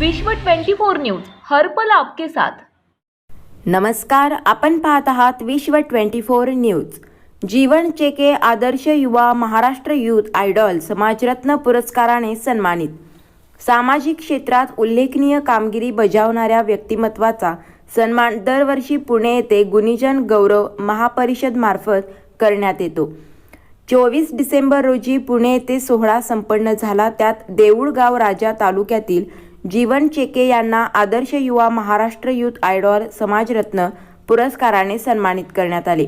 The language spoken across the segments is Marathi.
विश्व 24 न्यूज हर्पल आपके साथ. नमस्कार आपण पाहत आहात विश्व 24 न्यूज. जीवन चेके आदर्श युवा महाराष्ट्र युथ आयडॉल समाजरत्न पुरस्काराने सन्मानित. सामाजिक क्षेत्रात उल्लेखनीय कामगिरी बजावणाऱ्या व्यक्तिमत्वाचा सन्मान दरवर्षी पुणे येथे गुणीजन गौरव महापरिषद मार्फत करण्यात येतो. चोवीस डिसेंबर रोजी पुणे येथे सोहळा संपन्न झाला त्यात देऊळगाव राजा तालुक्यातील जीवन चेके यांना आदर्श युवा महाराष्ट्र युथ आयडॉल समाजरत्न पुरस्काराने सन्मानित करण्यात आले.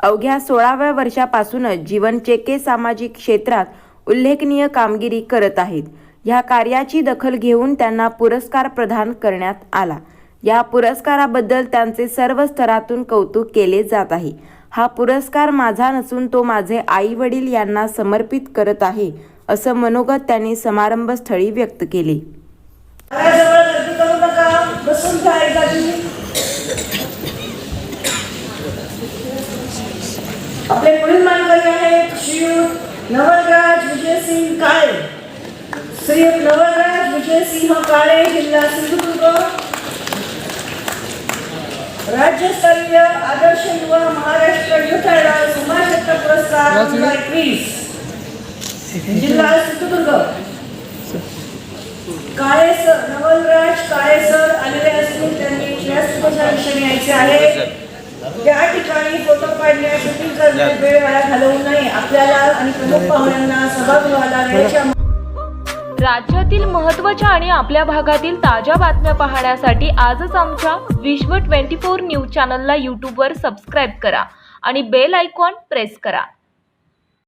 अवघ्या सोळाव्या वर्षापासूनच जीवन चेके सामाजिक क्षेत्रात उल्लेखनीय कामगिरी करत आहेत. ह्या कार्याची दखल घेऊन त्यांना पुरस्कार प्रदान करण्यात आला. या पुरस्काराबद्दल त्यांचे सर्व स्तरातून कौतुक केले जात आहे. हा पुरस्कार माझा नसून तो माझे आई वडील यांना समर्पित करत आहे असं मनोगत त्यांनी समारंभस्थळी व्यक्त केले. घराजवळ गर्दी करू नका बसून घ्या एकदा तुम्ही आपले पुढील मानकरी आहेत श्रीयुत नवलराज विजयसिंग काळे. श्रीयुत नवलराज विजयसिंह काळे जिल्हा सिंधुदुर्ग. राज्यस्तरीय आदर्श युवा महाराष्ट्र युथ आयडॉल समाजरत्न पुरस्कार दोन हजार एकवीस. जिल्हा सिंधुदुर्ग काळे सर नवलराज काळे सर आलेले असून त्यांनी व्यासपीठाच्या विषयी आहे. त्या ठिकाणी फोटो काढण्यास शूटिंग करणे वेळ वाया घालवू नये आपल्याला आणि प्रमुख पाहुण्यांना सभागृहाला वेळेच्या राज्यातील महत्त्वाच्या आणि आपल्या भागातील ताज्या बातम्या पाहण्यासाठी आजच आमच्या विश्व 24 न्यूज चॅनलला यूट्यूबवर सबस्क्राईब करा आणि बेल आयकॉन प्रेस करा.